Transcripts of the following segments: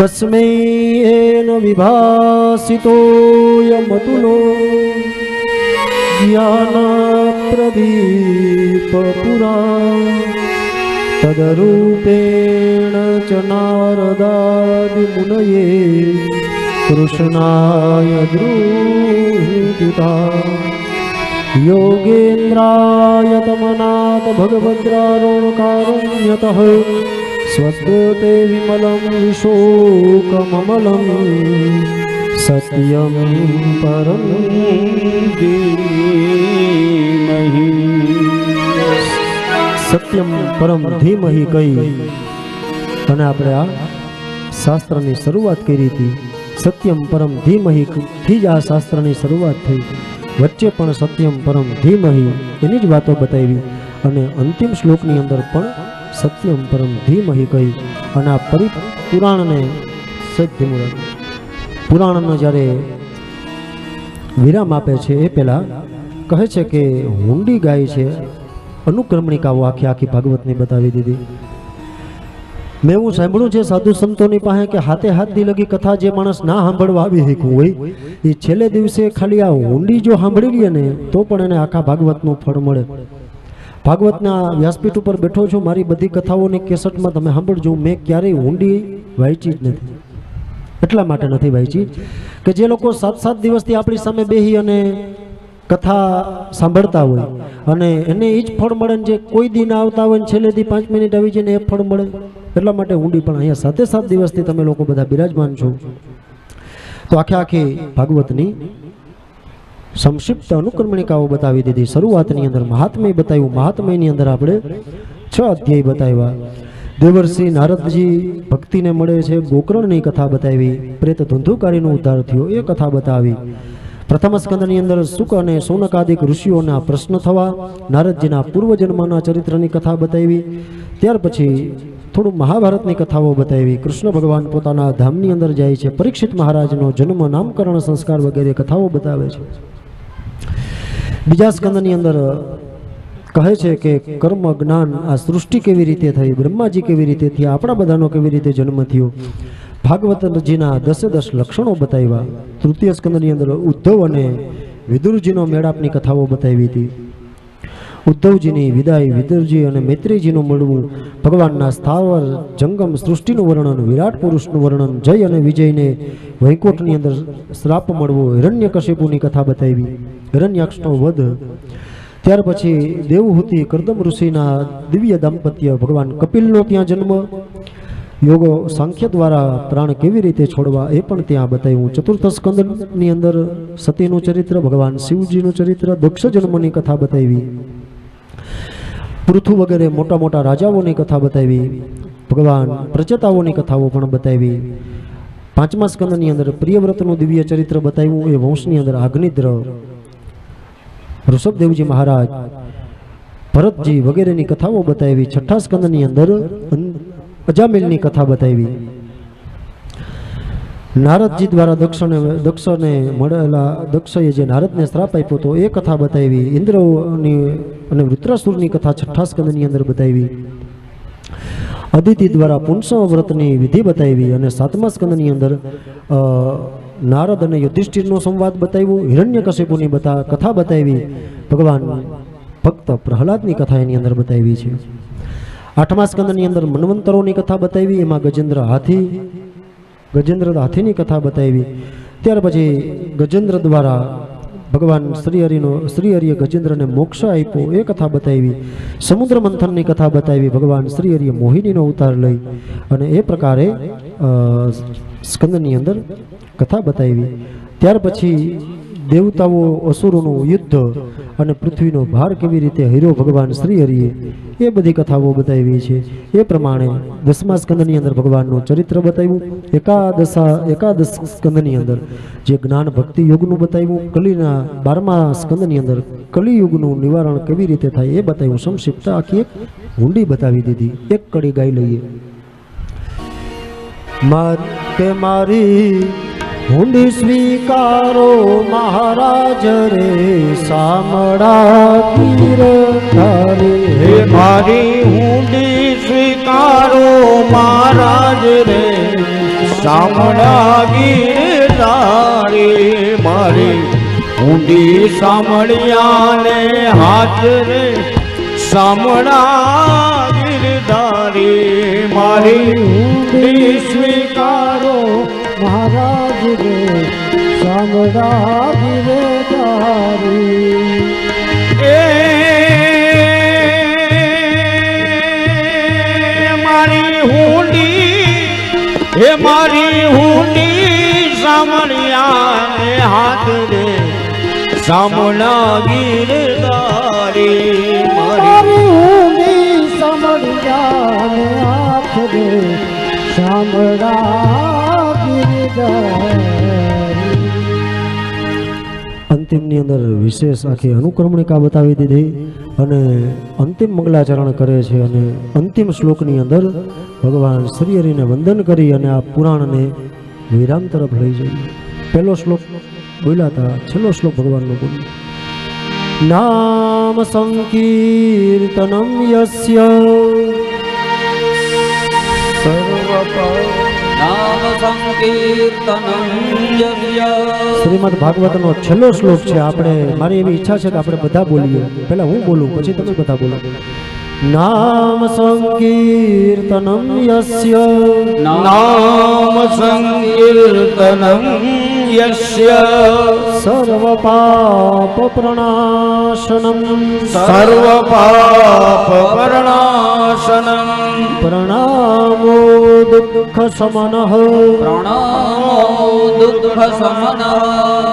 कस्मै येन विभासितोऽयमतुलो ज्ञानात्र दीपुरा तदरूपेण च नारदादिमुनये कृष्णाय द्रूहिता योगेन्द्राय तमनाथ भगवद्रावणकारुण्यतः स्वद्गते विमलं विशोकममलं सत्यं परं સત્યમ પરમ ધીમહી કહી અને આપણે આ શાસ્ત્રની શરૂઆત કરી હતી સત્યમ પરમ ધીમહી થી જ આ શાસ્ત્રની શરૂઆત થઈ વચ્ચે પણ સત્યમ પરમ ધીમહી એની જ વાતો બતાવી અને અંતિમ શ્લોકની અંદર પણ સત્યમ પરમ ધીમહી કહી અને આ પરિ, પુરાણને સત્યમ પુરાણનો જ્યારે વિરામ આપે છે એ પહેલાં કહે છે કે હુંડી ગાય છે, અનુક્રમણિકાઓ આખી આખી ભાગવતની બતાવી દીધી. મેં હું સાંભળ્યું છે, સાધુ સંતોની પાસે કે હાથે હાથથી લગી કથા જે માણસ ના સાંભળવા આવી શીખવું હોય એ છેલ્લે દિવસે ખાલી આ હુંડી જો સાંભળી લઈએ ને, તો પણ એને આખા ભાગવતનું ફળ મળે. ભાગવતના વ્યાસપીઠ ઉપર બેઠો છું, મારી બધી કથાઓની કેસટમાં તમે સાંભળજો. મેં ક્યારેય ઊંડી વાંચી જ નથી. એટલા માટે નથી વાંચી કે જે લોકો સાત સાત દિવસથી આપણી સામે બેહી અને કથા સાંભળતા હોય અને એને એ જ ફળ મળે જે કોઈ દિન આવતા હોય ને છેલ્લે દી પાંચ મિનિટ આવી જાય ને એ ફળ મળે. એટલા માટે ઊંડી પણ અહીંયા સાતે સાત દિવસથી તમે લોકો બધા બિરાજમાન છો. તો આખે આખી ભાગવતની સંક્ષિપ્ત અનુક્રમણિકાઓ બતાવી દીધી. શરૂઆતની અંદર મહાત્મય બતાવ્યું. મહાત્મયની અંદર આપણે છ અધ્યાય બતાવ્યા. દેવર્ષિ નારદજી ભક્તિને મળે છે. ગોકર્ણની કથા બતાવી. પ્રેત ધુંધુકારીનો ઉદ્ધાર થયો. એ કથા બતાવી. પ્રથમ સ્કંદની અંદર સુક અને સોનકાદિક ઋષિઓના પ્રશ્ન થવા, નારદજીના પૂર્વજન્મના ચરિત્રની કથા બતાવી. ત્યાર પછી થોડું મહાભારતની કથાઓ બતાવી. કૃષ્ણ ભગવાન પોતાના ધામની અંદર જાય છે. પરીક્ષિત મહારાજનો જન્મ, નામકરણ, સંસ્કાર વગેરે કથાઓ બતાવે છે. બીજા સ્કંદની અંદર કહે છે કે કર્મ, જ્ઞાન આ સૃષ્ટિ કેવી રીતે થઈ, બ્રહ્માજી કેવી રીતે થયા, આપણા બધાનો કેવી રીતે જન્મ થયો? ભાગવતજીના દસે દસ લક્ષણો બતાવ્યા. તૃતીય સ્કંદની અંદર ઉદ્ધવ અને વિદુરજીનો મેળાપની કથાઓ બતાવી હતી. ઉદ્ધવજીની વિદાય વિદરજી અને મૈત્રીજીનું મળવું ભગવાનના સ્થાવર જંગમ સૃષ્ટિનું વર્ણન, વિરાટ પુરુષનું વર્ણન, જય અને વિજયને વૈકુંઠની અંદર શ્રાપ મળવો, હિરણ્યકશિપુની કથા બતાવી, હિરણ્યાક્ષનો વધ. ત્યાર પછી દેવહૂતિ કરદમ ઋષિના દિવ્ય દાંપત્ય ભગવાન કપિલનો ત્યાં જન્મ. યોગો સાંખ્ય દ્વારા પ્રાણ કેવી રીતે છોડવા એ પણ ત્યાં બતાવ્યું. ચતુર્થ સ્કંદની અંદર સતીનું ચરિત્ર, ભગવાન શિવજીનું ચરિત્ર દક્ષ જન્મની કથા બતાવી. પૃથુ વગેરે મોટા મોટા રાજાઓની કથા બતાવી, ભગવાન પ્રચેતાઓની કથાઓ પણ બતાવી. પાંચમા સ્કંદની અંદર પ્રિયવ્રતનું દિવ્ય ચરિત્ર બતાવ્યું એ વંશની અંદર આગ્નિદ્ર ઋષભદેવજી મહારાજ ભરતજી વગેરેની કથાઓ બતાવી, છઠ્ઠા સ્કંદની અંદર અજામિલની કથા બતાવી. નારદજી દ્વારા દક્ષને દક્ષને મળેલા દક્ષએ જે નારદને શ્રાપ આપ્યો હતો, એ કથા બતાવી. ઇન્દ્રની અને વૃત્રાસુરની કથા છઠ્ઠા સ્કંદની અંદર બતાવી. અદિતિ દ્વારા પુનસવ વ્રતની વિધિ બતાવી અને સાતમા સ્કંદની અંદર નારદ અને યુધિષ્ઠિરનો સંવાદ બતાવ્યો. હિરણ્યકશિપુની બતા, કથા બતાવી. ભગવાન ભક્ત પ્રહલાદની કથા એની અંદર બતાવી છે. આઠમા સ્કંદની અંદર મન્વંતરોની કથા બતાવી. એમાં ગજેન્દ્ર હાથી ગજેન્દ્ર હાથીની કથા બતાવી. ત્યાર પછી ગજેન્દ્ર દ્વારા ભગવાન શ્રી હરિનો શ્રી હરિએ ગજેન્દ્રને મોક્ષ આપ્યો એ કથા બતાવી. સમુદ્ર મંથનની કથા બતાવી ભગવાન શ્રી હરિએ મોહિનીનો અવતાર લઈ અને એ પ્રકારે સ્કંદની અંદર કથા બતાવી. ત્યાર પછી દેવતાઓ અસુરોનું યુદ્ધ અને પૃથ્વીનો ભાર કેવી રીતે હીરો ભગવાન શ્રી હરિએ એ બધી કથાઓ બતાવી છે. એ પ્રમાણે દસમા સ્કંદની અંદર ભગવાનનું ચરિત્ર બતાવ્યું, એકાદશા, એકાદશ સ્કંદની અંદર જે જ્ઞાન ભક્તિ યુગનું બતાવ્યું, કલીના બારમા સ્કંદની અંદર કલિયુગનું નિવારણ કેવી રીતે થાય એ બતાવ્યું. સંક્ષિપ્ત આખી એક હુંડી બતાવી દીધી. એક કડી ગાઈ લઈએ. મારે મારી હુંડી સ્વીકારો મહારાજ રે સામડા પીર ધારી હે મારી હુંડી સ્વીકારો મહારાજ રે સામળા ગીરધારી મારી ઊંડી સામળિયાને હાથ રે સામળા ગીરધારી મારી હુંડી સ્વીકારો સામડા ગિરધારી એ મારી હુંડી હે મારી હુંડી સામળિયાને હાથ રે સામણા ગીરદારી. મારી હુંડી ઊંડી સમડિયાને હાથ રે સામણા ગિરધારી અંતિમની અંદર વિશેષ આખી અનુક્રમણિકા બતાવી દીધી અને અંતિમ મંગલાચરણ કરે છે અને અંતિમ શ્લોકની અંદર ભગવાન શ્રી હરિને વંદન કરી અને આ પુરાણને વિરામ તરફ લઈ જઈએ પહેલો શ્લોક બોલાતા છેલ્લો શ્લોક ભગવાનનો બોલ્યો. નામ સંકીર્તનમ યસ્ય. નામ શ્રીમદ ભાગવતનો છેલ્લો શ્લોક છે. આપણે મારી એવી ઈચ્છા છે કે આપણે બધા બોલીએ. પહેલા હું બોલું પછી તમે બધા બોલો. નામ સંકીર્તનમ યસ્ય. નામ સંકીર્તનમ યસ્ય. સર્વ પાપ પ્રણાશનમ. સર્વ પાપ પરણાશનમ. પ્રણામો દુઃખ સમનઃ પ્રણામો દુઃખ સમન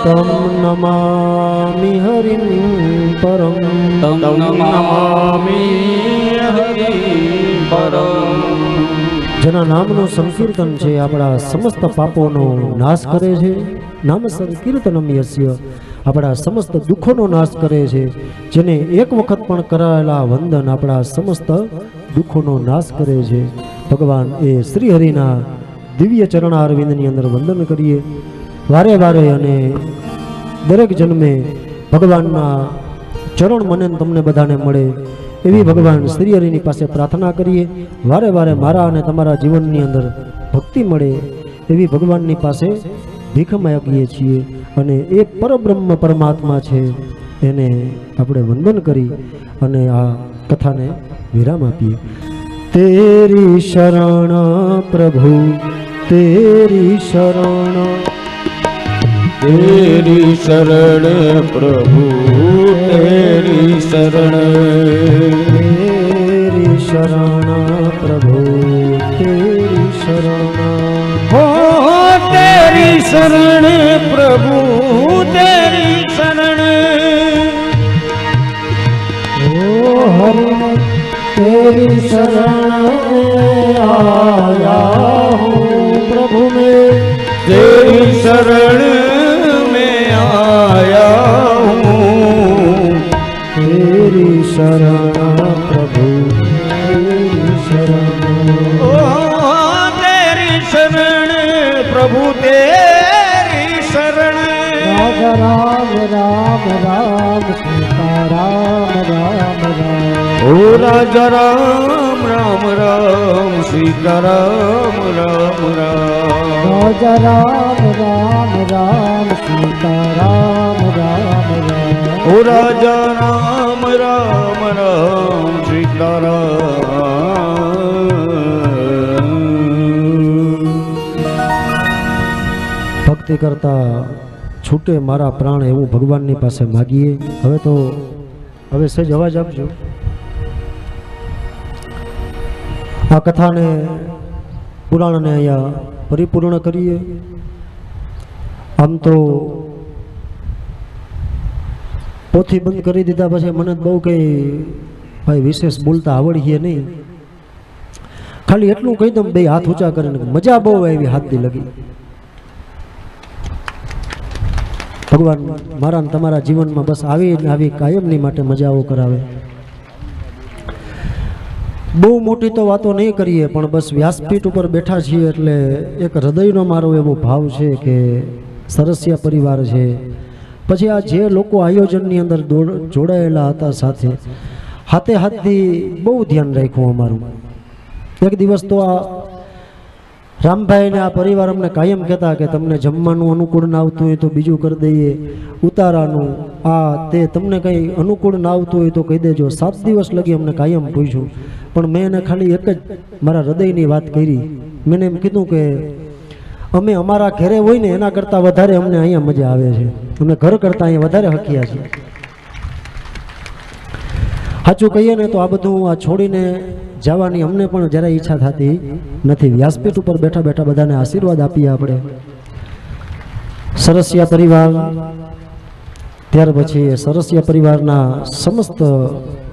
તમ નમામિ હરિમ પરમ તમ નમામિ હરિ પરમ જેના નામનું સંકીર્તન છે આપણા સમસ્ત પાપોનો નાશ કરે છે. નામ સંકીર્તનમ યસ્ય આપણા સમસ્ત દુઃખોનો નાશ કરે છે. જેને એક વખત પણ કરાયેલા વંદન આપણા સમસ્ત દુઃખોનો નાશ કરે છે. ભગવાન એ શ્રી હરિના દિવ્ય ચરણારવિંદની અંદર વંદન કરીએ. વારે વારે અને દરેક જન્મે ભગવાનના ચરણ મને તમને બધાને મળે. એવી ભગવાન શ્રી હરિની પાસે પ્રાર્થના કરીએ. વારે વારે મારા અને તમારા જીવનની અંદર ભક્તિ મળે. એવી ભગવાનની પાસે ભીખ માગીએ છીએ. અને એ પરબ્રહ્મ પરમાત્મા છે. એને આપણે વંદન કરી અને આ કથાને વિરામ આપીએ. તેરી શરણ પ્રભુ તેરી શરણ. તેરી શરણ પ્રભુ તેરી શરણ. તેરી શરણ પ્રભુ તેરી શરણ. હો તેરી શરણ પ્રભુ तेरी शरण आया हूँ प्रभु में तेरी शरण में आया हूँ तेरी शरण હો રાજા રામ રામ રામ સીતારામ રામ રામ. રાજા રામ રામ રામ સીતારામ રામ રામ. ઓ રાજા રામ રામ રામ સીતારામ. ભક્તિ કરતા છૂટે મારા પ્રાણ એવું ભગવાનની પાસે માગીએ. હવે તો હવે સજ અવાજ આપજો. આ કથાને પુરાણને અહીંયા પરિપૂર્ણ કરીએ. આમ તો પોથી બંધ કરી દીધા પછી મને બહુ કંઈ ભાઈ વિશેષ બોલતા આવડીએ નહીં. ખાલી એટલું કહી દઉં, બે હાથ ઊંચા કરીને. મજા બહુ આવી હાથથી લગી. ભગવાન મારા તમારા જીવનમાં બસ આવી આવી કાયમની માટે મજાઓ કરાવે. બહુ મોટી તો વાતો નહીં કરીએ, પણ બસ વ્યાસપીઠ ઉપર બેઠા છીએ એટલે એક હૃદયનો મારો એવો ભાવ છે કે સરસિયા પરિવાર છે. પછી આ જે લોકો આયોજનની અંદર જોડાયેલા હતા સાથે, હાથે હાથથી બહુ ધ્યાન રાખ્યું અમારું. એક દિવસ તો આ રામભાઈ ને આ પરિવાર અમને કાયમ કહેતા કે તમને જમવાનું અનુકૂળ ના આવતું હોય તો બીજું કરી દઈએ. ઉતારાનું આ તે તમને કંઈ અનુકૂળ ના આવતું હોય તો કહી દેજો. સાત દિવસ લગી અમને કાયમ પૂછ્યું. પણ મેં એને ખાલી એક જ મારા હૃદયની વાત કરી. મેં એમ કીધું કે અમે અમારા ઘરે હોય ને એના કરતાં વધારે અમને અહીંયા મજા આવે છે. અમે ઘર કરતાં અહીંયા વધારે હકીયા છીએ. સાચું કહીએ ને તો આ બધું આ છોડીને જવાની અમને પણ જરાય ઈચ્છા થતી નથી. વ્યાસપીઠ ઉપર બેઠા બેઠા બધાને આશીર્વાદ આપીએ આપણે. સરસિયા પરિવાર, ત્યાર પછી સરસિયા પરિવારના સમસ્ત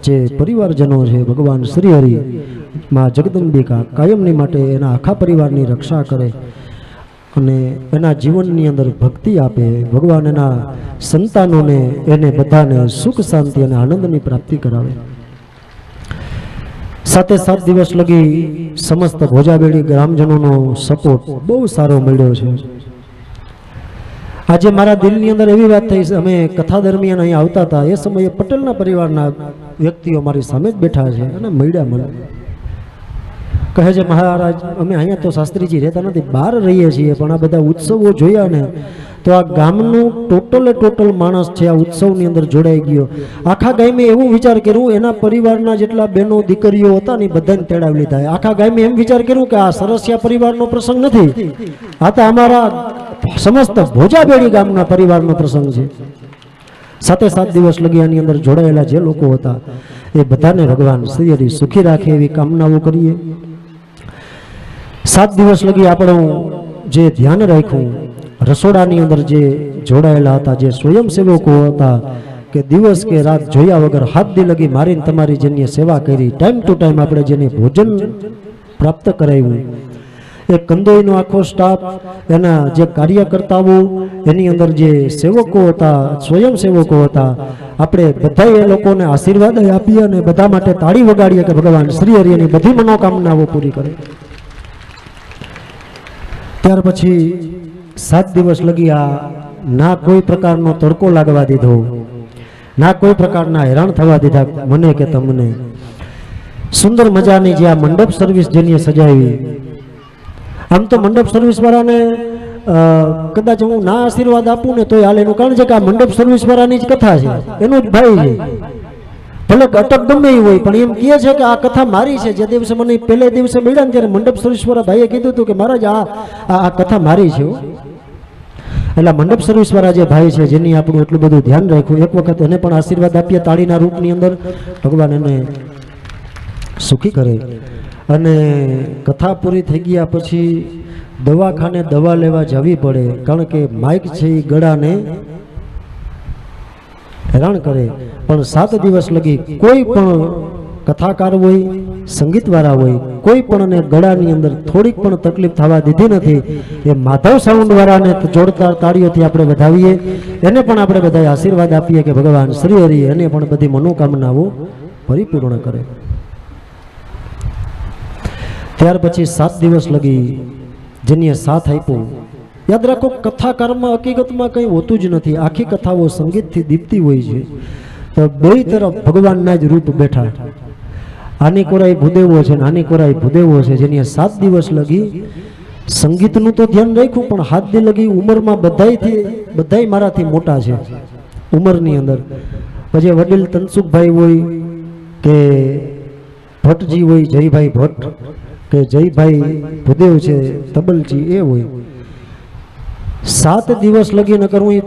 જે પરિવારજનો છે, ભગવાન શ્રી હરિ, માં જગદંબિકા કાયમની માટે એના આખા પરિવારની રક્ષા કરે. અને એના જીવનની અંદર ભક્તિ આપે, ભગવાન એના સંતાનોને, એને બધાને સુખ, શાંતિ અને આનંદની પ્રાપ્તિ કરાવે. સાથે સાત દિવસ લગી સમસ્ત ભોજાબેડી ગ્રામજનોનો સપોર્ટ બહુ સારો મળ્યો છે. આજે મારા દિલની અંદર એવી વાત થઈ છે અમે કથા દરમિયાન અહીં આવતા હતા. એ સમયે પટેલના પરિવારના વ્યક્તિઓ મારી સામે જ બેઠા છે અને મળ્યા મને. કહે છે, મહારાજ, અમે અહીંયા તો શાસ્ત્રીજી રહેતા નથી, બહાર રહીએ છીએ, પણ આ બધા ઉત્સવો જોયા ને, તો આ ગામનું ટોટલે ટોટલ માણસ છે, આ ઉત્સવની અંદર જોડાઈ ગયો. આખા ગામે એવું વિચાર કર્યું, એના પરિવારના જેટલા બહેનો દીકરીઓ હતા ને બધાને તેડાવી લીધા. આખા ગામે એમ વિચાર કર્યું કે આ સરસિયા પરિવારનો પ્રસંગ નથી. આ તો અમારા સમસ્ત ભોજાબેડી ગામના પરિવારનો પ્રસંગ છે. સાતે સાત દિવસ લગી આની અંદર જોડાયેલા જે લોકો હતા, એ બધાને ભગવાન શ્રી સુખી રાખે એવી કામનાઓ કરીએ. સાત દિવસ લગી આપણું જે ધ્યાન રાખ્યું, રસોડાની અંદર જે જોડાયેલા હતા, જે સ્વયંસેવકો હતા, કે દિવસ કે રાત જોયા વગર હાથ દી લગી મારીને તમારી જેની સેવા કરી ટાઈમ ટુ ટાઈમ આપણે જેને ભોજન પ્રાપ્ત કરાવ્યું એ કંદોઈનો આખો સ્ટાફ એના જે કાર્યકર્તાઓ, એની અંદર જે સેવકો હતા, સ્વયંસેવકો હતા, આપણે બધા એ લોકોને આશીર્વાદ આપીએ અને બધા માટે તાળી વગાડીએ કે ભગવાન શ્રી હરિની બધી મનોકામનાઓ પૂરી કરે. ત્યાર પછી સાત દિવસ લગી આ ના કોઈ પ્રકારનો તડકો લાગવા દીધો. ના કોઈ પ્રકારના હેરાન થવા દીધા મને કે તમને. સુંદર મજાની જે આ મંડપ સર્વિસ જેની સજાવી. આમ તો મંડપ સર્વિસ વાળાને કદાચ હું ના આશીર્વાદ આપું ને તો હાલ એનું કારણ છે કે આ મંડપ સર્વિસ વાળાની જ કથા છે. એનો જ ભાઈ છે. ભલે ઘટક ગમે એ હોય, પણ એમ કહે છે કે આ કથા મારી છે. જે દિવસે મને પહેલે દિવસે મળ્યા ને ત્યારે મંડપ સર્વિસ ભાઈએ કીધું હતું કે મહારાજ, આ આ કથા મારી છે. એટલે મંડપ સર્વેશ્વરા જે ભાઈ છે, જેની આપણું એટલું બધું ધ્યાન રાખ્યું. એક વખત એને પણ આશીર્વાદ આપીએ તાળીના રૂપની અંદર. ભગવાન એને સુખી કરે. અને કથા પૂરી થઈ ગયા પછી દવાખાને દવા લેવા જવી પડે. કારણ કે માઇક છે એ ગળાને. હેરાન કરે. પણ સાત દિવસ લગી કોઈ પણ કથાકાર હોય, સંગીતવાળા હોય, કોઈ પણ ને ગળાની અંદર થોડીક પણ તકલીફ થવા દીધી નથી. એ માધવ સાઉન્ડવાળાને વાળાને જોરદાર તાળીઓથી આપણે વધાવીએ. એને પણ આપણે બધા આશીર્વાદ આપીએ કે ભગવાન શ્રી હરિ એને પણ બધી મનોકામનાઓ પરિપૂર્ણ કરે. ત્યાર પછી સાત દિવસ લગી જેની સાથ આપ્યો યાદ રાખો, કથાકારમાં, હકીકતમાં કંઈ હોતું જ નથી. આખી કથાઓ સંગીતથી દીપતી હોય છે. તો બે તરફ ભગવાનના જ રૂપ બેઠા. આની કોરાઈ ભૂદેવો છે નાની કોરાઈ ભૂદેવો છે, જેની સાત દિવસ લગી સંગીતનું તો ધ્યાન રાખ્યું, પણ હાથ દી લગી ઉંમરમાં બધાયથી, બધાય મારાથી મોટા છે, ઉંમરની અંદર. પછી વડીલ તનસુખભાઈ હોય કે ભટ્ટજી હોય, જયભાઈ ભટ્ટ, કે જયભાઈ ભૂદેવ છે, તબલજી એ હોય. સાત દિવસ લગીને એ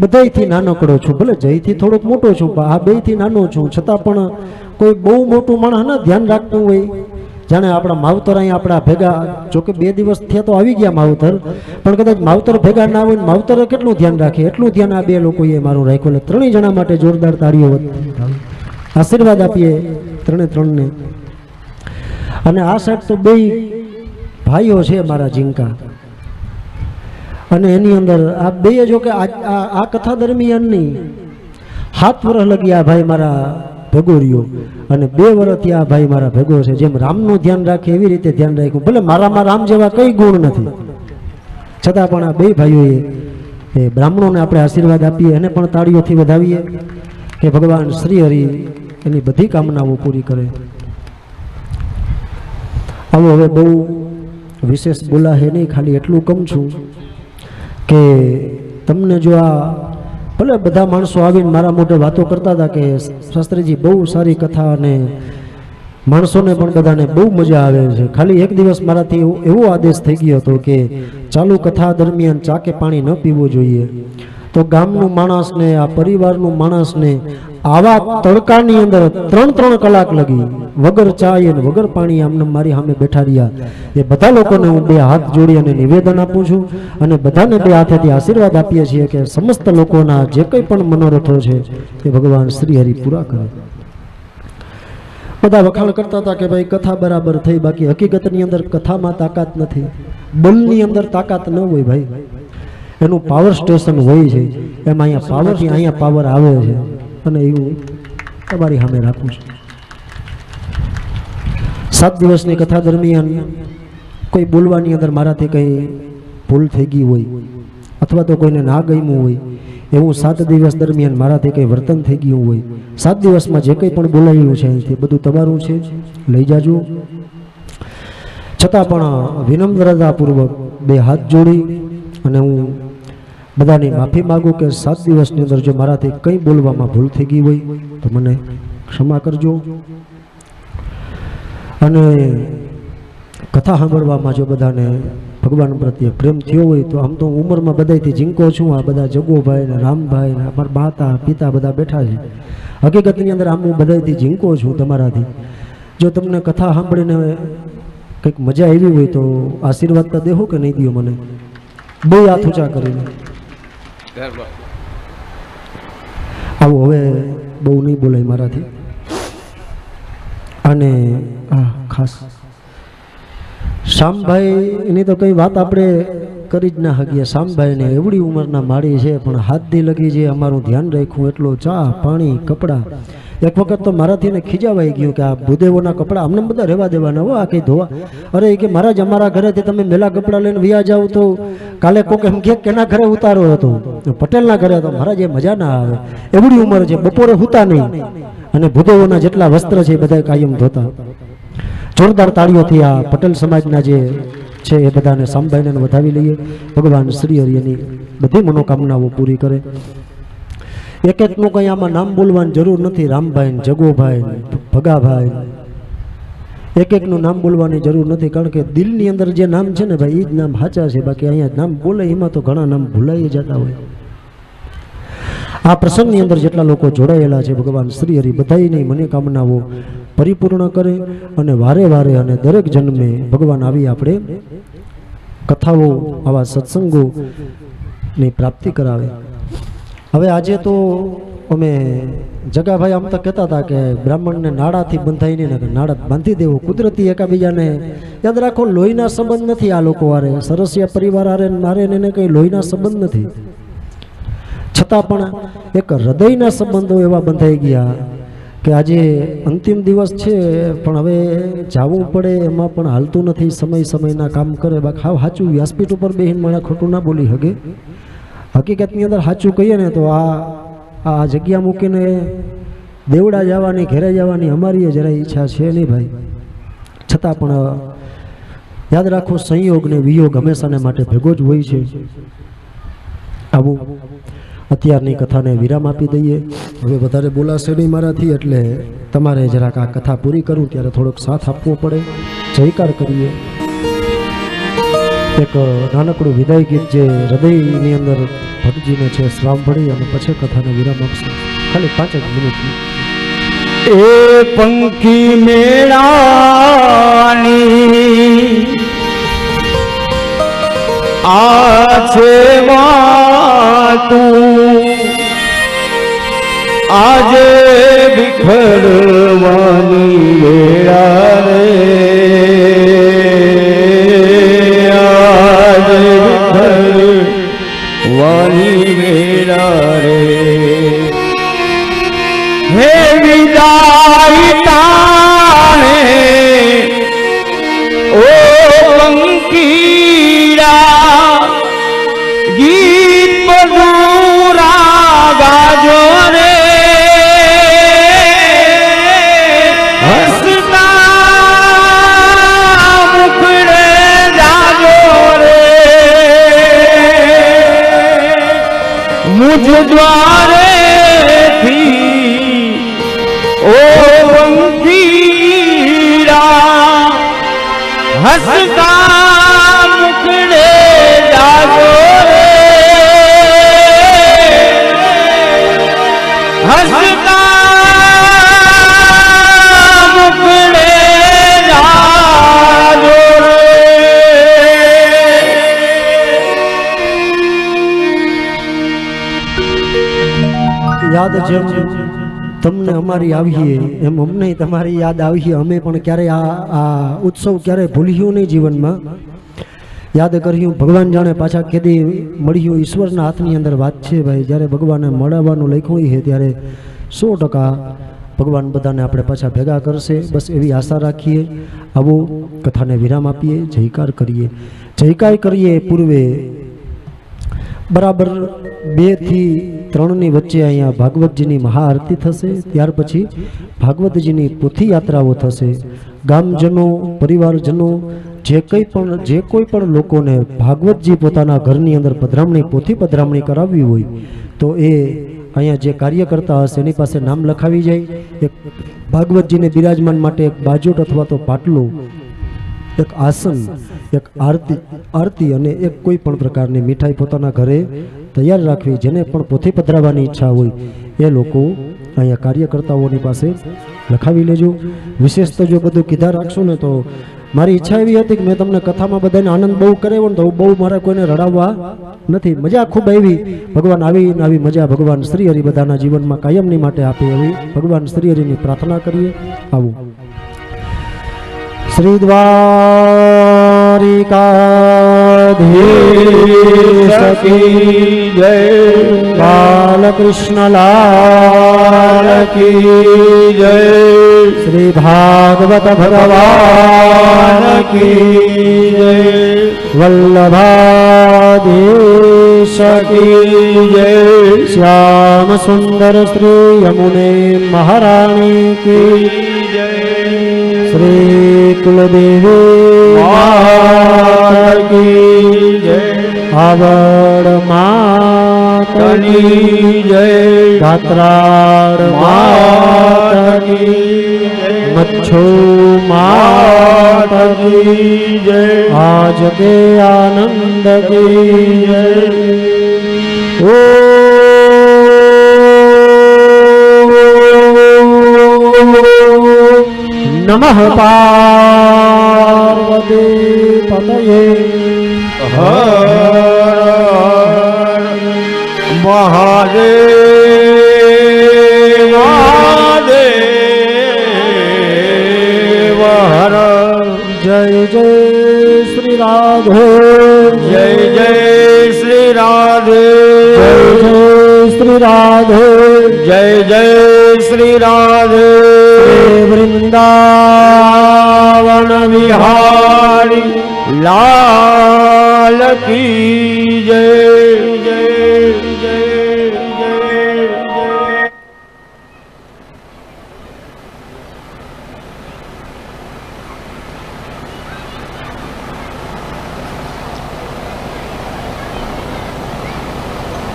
બધાયથી નાનકડો છું, ભલે જયથી થોડોક મોટો છું આ બેયથી નાનો છું, છતાં પણ કોઈ બહુ મોટું માણસ ના ધ્યાન રાખતું હોય. જાણે આપણા માવતર અહીં આપણા ભેગા, જોકે બે દિવસ થયા તો આવી ગયા માવતર, પણ કદાચ માવતર ભેગા ના હોય માવતરે કેટલું ધ્યાન રાખે? એટલું ધ્યાન આ બે લોકોએ મારું રાખ્યું એટલે ત્રણેય જણા માટે જોરદાર તાળીઓ આશીર્વાદ આપીએ ત્રણે ત્રણને. અને આ સાઈડ તો બે ભાઈઓ છે મારા જીંકા. અને એની અંદર આ બે જો કે આ કથા દરમિયાનની હાથ વર્ષ લગી આ ભાઈ મારા ભેગો રહ્યો અને બે વર્ષથી આ ભાઈ મારા ભેગો છે. જેમ રામનું ધ્યાન રાખે એવી રીતે ધ્યાન રાખ્યું. ભલે મારામાં રામ જેવા કઈ ગુણ નથી. છતાં પણ આ બે ભાઈઓએ એ બ્રાહ્મણોને આપણે આશીર્વાદ આપીએ, એને પણ તાળીઓથી વધાવીએ કે ભગવાન શ્રી હરિ એની બધી કામનાઓ પૂરી કરે. આવો હવે બહુ વિશેષ બોલાશે નહીં, ખાલી એટલું કમ છું કે તમને જો આ ભલે બધા માણસો આવીને મારા મોઢે વાતો કરતા હતા કે શાસ્ત્રીજી બહુ સારી કથા અને માણસોને પણ બધાને બહુ મજા આવે છે. ખાલી એક દિવસ મારાથી એવો આદેશ થઈ ગયો હતો કે ચાલુ કથા દરમિયાન ચાકે પાણી ન પીવું જોઈએ. તો ગામનું માણસને, આ પરિવારનું માણસને આવા તડકાની અંદર ત્રણ ત્રણ કલાક લગી વગર ચાય અને વગર પાણી આમને મારી સામે બેઠા રહ્યા. એ બધા લોકોને હું બે હાથ જોડી અને નિવેદન આપું છું અને બધાને બે હાથેથી આશીર્વાદ આપીએ છીએ કે સમસ્ત લોકોના જે કંઈ પણ મનોરથો છે એ ભગવાન શ્રી હરિ પૂરા કરે. બધા વખાણ કરતા હતા કે ભાઈ કથા બરાબર થઈ, બાકી હકીકતની અંદર કથામાં તાકાત નથી. બલની અંદર તાકાત ન હોય ભાઈ. એનું પાવર સ્ટેશન હોય છે. એમાં અહીંયા પાવર અહીંયા પાવર આવે છે. અને એવું તમારી સામે રાખું છું. સાત દિવસની કથા દરમિયાન કોઈ બોલવાની અંદર મારાથી કંઈ ભૂલ થઈ ગઈ હોય અથવા તો કોઈને ના ગમ્યું હોય, એવું સાત દિવસ દરમિયાન મારાથી કંઈ વર્તન થઈ ગયું હોય, સાત દિવસમાં જે કંઈ પણ બોલાયેલું છે અહીંથી, બધું તમારું છે. લઈ જાજો. છતાં પણ વિનમ્રતાપૂર્વક બે હાથ જોડી અને હું બધાની માફી માગું કે સાત દિવસની અંદર જો મારાથી કંઈ બોલવામાં ભૂલ થઈ ગઈ હોય, તો મને ક્ષમા કરજો. અને કથા સાંભળવામાં જો બધાને ભગવાન પ્રત્યે પ્રેમ થયો હોય, તો આમ તો હું ઉંમરમાં બધાથી ઝીંકો છું. આ બધા જગોભાઈ ને રામભાઈ ને અમારા માતા, પિતા બધા બેઠા છે. હકીકતની અંદર આમ હું બધાથી ઝીંકો છું તમારાથી. જો તમને કથા સાંભળીને કંઈક મજા આવી હોય, તો આશીર્વાદ તો દેહો કે નહીં દો મને. બે હાથ ઊંચા કરીને. આવું, હવે બહુ નહીં બોલાય મારાથી. અને આ ખાસ શામભાઈ, એની તો કઈ વાત આપણે કરી જ ના શકીએ. શામભાઈને એવડી ઉંમરના માળી છે, પણ હાથથી લગી જે અમારું ધ્યાન રાખ્યું, એટલો ચા, પાણી, કપડાં એક વખત તો મારાથી એને ખીજાવાઈ ગયું કે આ ભૂદેવોના કપડાં, અમને બધા રહેવા દેવાના હો, આ કંઈ ધોવા. અરે કે મહારાજ, અમારા ઘરેથી તમે મેલા કપડાં લઈને વ્યા જાવ તો કાલે કોક એમ કે કેના ઘરે ઉતારો હતો. પટેલના ઘરે હતો. મહારાજ, એ મજા ના આવે. એવડી ઉંમર છે. બપોરે હુતા નહીં. અને ભૂદેવોના જેટલા વસ્ત્ર છે એ બધા કાયમ ધોતા. જોરદાર તાળીઓથી આ પટેલ સમાજના જે છે એ બધાને સામભાઈને વધાવી લઈએ. ભગવાન શ્રી હરિની બધી મનોકામનાઓ પૂરી કરે. એક એકનું કંઈ આમાં નામ બોલવાની જરૂર નથી, રામભાઈ ને જગોભાઈ ભગાભાઈ. એક એકનું નામ બોલવાની જરૂર નથી, કારણ કે દિલની અંદર જે નામ છે ને ભાઈ એ જ નામ સાચા છે. બાકી અહીંયા નામ બોલે, એમાં તો ઘણા નામ ભૂલાઈ જતા હોય. આ પ્રસંગની અંદર જેટલા લોકો જોડાયેલા છે, ભગવાન શ્રી હરિ બધાની મનોકામનાઓ પરિપૂર્ણ કરે અને વારે વારે અને દરેક જન્મે ભગવાન આવી આપણે કથાઓ, આવા સત્સંગોની પ્રાપ્તિ કરાવે. હવે આજે તો અમે જગાભાઈ આમ તો કહેતા હતા કે બ્રાહ્મણને નાળાથી બંધાઈ નહીં ને નાળા બાંધી દેવું. કુદરતી એકાબીજાને યાદ રાખો, લોહીના સંબંધ નથી આ લોકો હારે. સરસિયા પરિવાર આરે મારે એને કંઈ લોહીના સંબંધ નથી. છતાં પણ એક હૃદયના સંબંધો એવા બંધાઈ ગયા કે આજે અંતિમ દિવસ છે, પણ હવે જાવું પડે, એમાં પણ હાલતું નથી. સમય સમયના કામ કરે. બાકી હાવ સાચું વ્યાસપીઠ ઉપર બેહીન માણા ખોટું ના બોલી શકે હકીકતની અંદર સાચું કહીએ ને તો આ આ જગ્યા મૂકીને દેવડા જવાની, ઘેરે જવાની અમારી જરાય ઈચ્છા છે નહીં ભાઈ. છતાં પણ, યાદ રાખો, સંયોગ ને વિયોગ હંમેશાને માટે ભેગો જ હોય છે. આવું અત્યારની કથાને વિરામ આપી દઈએ. હવે વધારે બોલાશે નહીં મારાથી, એટલે તમારે જરાક આ કથા પૂરી કરું, ત્યારે થોડોક સાથ આપવો પડે. જયકાર કરીએ. એક નાનકડું વિદાય ગીત જે હૃદયની અંદર ભટજીને છે સાંભળી અને પછી કથાને વિરામ આપશે. ખાલી પાંચ જ મિનિટ. એ પંખી મેળાની આ છે વાતું આજે વિખરવાની પંખીડા હસતા મુખડે જાગો હસતા મુખડે જાગો યાદ જેમ અમારી આવીએ, એમ અમને તમારી યાદ આવીએ. અમે પણ ક્યારેય આ આ ઉત્સવ ક્યારે ભૂલ્યું નહીં જીવનમાં? યાદ કર્યું ભગવાન જાણે પાછા કેદી મળ્યું, ઈશ્વરના હાથની અંદર વાત છે ભાઈ. જ્યારે ભગવાનને મળવાનું લખ્યું છે, ત્યારે સો ટકા ભગવાન બધાને આપણે પાછા ભેગા કરશે. બસ એવી આશા રાખીએ, આવો કથાને વિરામ આપીએ, જયકાર કરીએ. જયકાર કરીએ પૂર્વે બરાબર બેથી ત્રણની વચ્ચે અહીંયા ભાગવતજીની મહાઆરતી થશે. ત્યાર પછી ભાગવતજીની પોથી યાત્રાઓ થશે. ગામજનો, પરિવારજનો, જે કંઈ પણ, જે કોઈ પણ લોકોને ભાગવતજી પોતાના ઘરની અંદર પધરામણી, પોથી પધરામણી કરાવવી હોય, તો એ અહીંયા જે કાર્યકર્તા હશે, એની પાસે નામ લખાવી જાય. એક ભાગવતજીને બિરાજમાન માટે એક બાજોટ અથવા તો પાટલું એક આસન, એક આરતી આરતી અને એક કોઈ પણ પ્રકારની મીઠાઈ પોતાના ઘરે તૈયાર રાખવી, જેને પણ પોથી પધરાવવાની ઈચ્છા હોય, એ લોકો અહીંયા કાર્યકર્તાઓની પાસે લખાવી લેજો. વિશેષ તો જો બધું કીધા રાખશો ને તો મારી ઈચ્છા એવી હતી કે મેં તમને કથામાં બધાને આનંદ બહુ કરાવ્યો ને તો બહુ મારે કોઈને રડાવવા નથી. મજા ખૂબ આવી. ભગવાન આવી આવી મજા ભગવાન શ્રી હરિ બધાના જીવનમાં કાયમની માટે આપે એવી ભગવાન શ્રી હરિની પ્રાર્થના કરીએ. આવું. શ્રી દ્વારિકાધી જય બાલકૃષ્ણલાલ કી જય શ્રી ભાગવત ભગવાન કી જય વલ્લભાધીશ કી જય શ્યામ સુંદર શ્રી યમુને મહારાણી કી જય શ્રી કુલદેવી માતા કી જય. આવડ માતા તની જય ગાત્રાળ માતા કી મચ્છો માતા કી જય. આજ કે આનંદ કી જય. ઓ નમઃ પાર્વતી પતયે મહાદેવ મહાદેવ હર જય જય શ્રી રાધે જય જય શ્રી રાધે જય જય શ્રી રાધે જય જય શ્રી રાધે વૃંદાવન વિહારી લાલ કી જય જય